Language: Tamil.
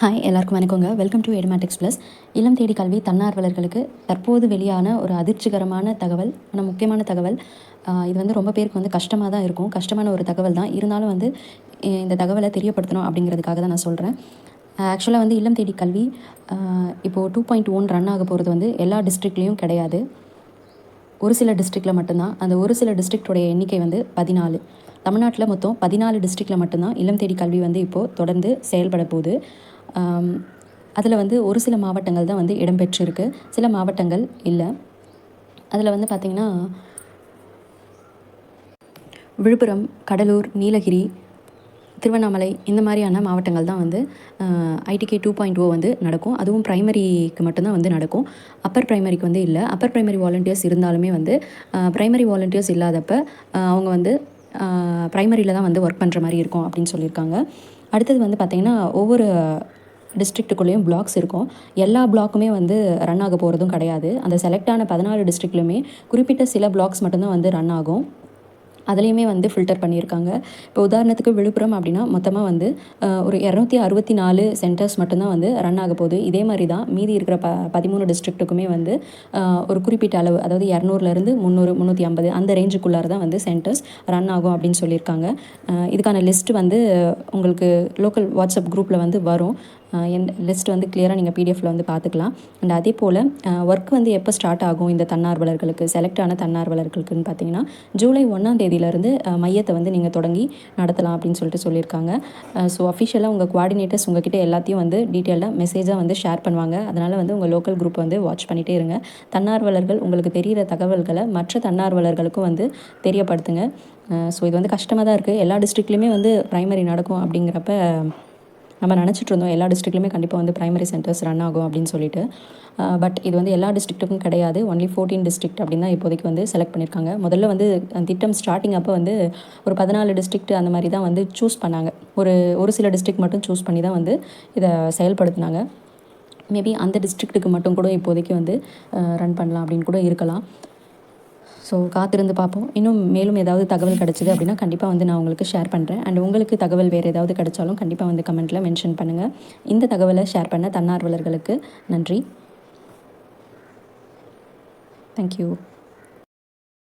ஹாய் எல்லாருக்கும் வணக்கங்க. வெல்கம் டு எடமேட்டிக்ஸ் ப்ளஸ் இளம் தேடி கல்வி தன்னார்வலர்களுக்கு தற்போது வெளியான ஒரு அதிர்ச்சிகரமான தகவல் ஆனால் முக்கியமான தகவல் இது வந்து ரொம்ப பேருக்கு வந்து கஷ்டமாக தான் இருக்கும். கஷ்டமான ஒரு தகவல் தான். இருந்தாலும் வந்து இந்த தகவலை தெரியப்படுத்தணும் அப்படிங்கிறதுக்காக தான் நான் சொல்கிறேன் ஆக்சுவலாக வந்து இல்லம் தேடி கல்வி இப்போது டூ பாயிண்ட் ஒன் ரன் ஆக போகிறது வந்து எல்லா டிஸ்ட்ரிக்ட்லேயும் கிடையாது. ஒரு சில டிஸ்ட்ரிக்டில் மட்டும்தான். அந்த ஒரு சில டிஸ்ட்ரிக்டோடைய எண்ணிக்கை வந்து பதினாலு. தமிழ்நாட்டில் மொத்தம் பதினாலு டிஸ்ட்ரிக்டில் மட்டும்தான் இல்லம் தேடி கல்வி வந்து இப்போது தொடர்ந்து செயல்பட போகுது. அதில் வந்து ஒரு சில மாவட்டங்கள் தான் வந்து இடம்பெற்றிருக்கு. சில மாவட்டங்கள் இல்லை. அதில் வந்து பார்த்திங்கன்னா விழுப்புரம் கடலூர் நீலகிரி திருவண்ணாமலை இந்த மாதிரியான மாவட்டங்கள் தான் வந்து ஐடிகே டூ பாயிண்ட் ஓ வந்து நடக்கும். அதுவும் ப்ரைமரிக்கு மட்டும்தான் வந்து நடக்கும். அப்பர் ப்ரைமரிக்கு வந்து இல்லை. அப்பர் ப்ரைமரி வாலண்டியர்ஸ் இருந்தாலுமே வந்து ப்ரைமரி வாலண்டியர்ஸ் இல்லாதப்ப அவங்க வந்து ப்ரைமரியில் தான் வந்து ஒர்க் பண்ணுற மாதிரி இருக்கும் அப்படின்னு சொல்லியிருக்காங்க. அடுத்தது வந்து பார்த்திங்கன்னா ஒவ்வொரு டிஸ்ட்ரிக்ட்டுக்குள்ளேயும் பிளாக்ஸ் இருக்கும். எல்லா பிளாக்குமே வந்து ரன் ஆக போகிறதும் கிடையாது. அந்த செலக்டான பதினாலு டிஸ்ட்ரிக்ட்லையுமே குறிப்பிட்ட சில பிளாக்ஸ் மட்டும்தான் வந்து ரன் ஆகும். அதுலேயுமே வந்து ஃபில்டர் பண்ணியிருக்காங்க. இப்போ உதாரணத்துக்கு விழுப்புரம் அப்படின்னா மொத்தமாக வந்து ஒரு இரநூத்தி அறுபத்தி நாலு சென்டர்ஸ் மட்டும்தான் வந்து ரன் ஆக போகுது. இதே மாதிரி தான் மீதி இருக்கிற ப பதிமூணு டிஸ்ட்ரிக்ட்டுக்குமே வந்து ஒரு குறிப்பிட்ட அளவு அதாவது இரநூறுலேருந்து முந்நூறு முந்நூற்றி ஐம்பது அந்த ரேஞ்சுக்குள்ளார தான் வந்து சென்டர்ஸ் ரன் ஆகும் அப்படின்னு சொல்லியிருக்காங்க. இதுக்கான லிஸ்ட் வந்து உங்களுக்கு லோக்கல் வாட்ஸ்அப் குரூப்பில் வந்து வரும். எந்த லிஸ்ட் வந்து கிளியராக நீங்கள் பிடிஎஃப்பில் வந்து பார்த்துக்கலாம் அண்ட் அதே போல் ஒர்க் வந்து எப்போ ஸ்டார்ட் ஆகும் இந்த தன்னார்வலர்களுக்கு செலக்ட் ஆன தன்னார்வலர்களுக்குன்னு பார்த்தீங்கன்னா ஜூலை ஒன்றாம் தேதியிலேருந்து மையத்தை வந்து நீங்கள் தொடங்கி நடத்தலாம் அப்படின்னு சொல்லிட்டு சொல்லியிருக்காங்க. ஸோ அஃபிஷியலாக உங்கள் குவாடினேட்டர்ஸ் உங்ககிட்ட எல்லாத்தையும் வந்து டீட்டெயிலாக மெசேஜாக வந்து ஷேர் பண்ணுவாங்க. அதனால் வந்து உங்கள் லோக்கல் குரூப் வந்து வாட்ச் பண்ணிகிட்டே இருங்க. தன்னார்வலர்கள் உங்களுக்கு தெரிகிற தகவல்களை மற்ற தன்னார்வலர்களுக்கும் வந்து தெரியப்படுத்துங்க. ஸோ இது வந்து கஷ்டமாக தான் இருக்குது எல்லா டிஸ்ட்ரிக்ட்லேயுமே வந்து ப்ரைமரி நடக்கும் அப்படிங்கிறப்ப நம்ம நினச்சிட்டு இருந்தோம் எல்லா டிஸ்ட்ரிக்ட்லையுமே கண்டிப்பாக வந்து ப்ரைமரி சென்டர்ஸ் ரன் ஆகும் அப்படின்னு சொல்லிட்டு. பட் இது வந்து எல்லா டிஸ்ட்ரிக்ட்டுக்கும் கிடையாது. ஒன்லி ஃபோர்டீன் டிஸ்ட்ரிக்ட் அப்படின்னு தான் இப்போதைக்கு வந்து செலக்ட் பண்ணியிருக்காங்க. முதல்ல வந்து அந்த திட்டம் ஸ்டார்டிங் அப்போ வந்து ஒரு பதினாலு டிஸ்ட்ரிக்ட் அந்த மாதிரி தான் வந்து சூஸ் பண்ணாங்க. ஒரு ஒரு சில டிஸ்ட்ரிக்ட் மட்டும் சூஸ் பண்ணி தான் வந்து இதை செயல்படுத்தினாங்க. மேபி அந்த டிஸ்ட்ரிக்ட்டுக்கு மட்டும் கூட இப்போதைக்கு வந்து ரன் பண்ணலாம் அப்படின்னு கூட இருக்கலாம். ஸோ காத்திருந்து பார்ப்போம். இன்னும் மேலும் ஏதாவது தகவல் கிடச்சிது அப்படின்னா கண்டிப்பாக வந்து நான் உங்களுக்கு ஷேர் பண்ணுறேன் அண்ட் உங்களுக்கு தகவல் வேறு ஏதாவது கிடைச்சாலும் கண்டிப்பாக வந்து கமெண்ட்டில் மென்ஷன் பண்ணுங்கள் இந்த தகவலை ஷேர் பண்ண தன்னார்வலர்களுக்கு நன்றி. தேங்க்யூ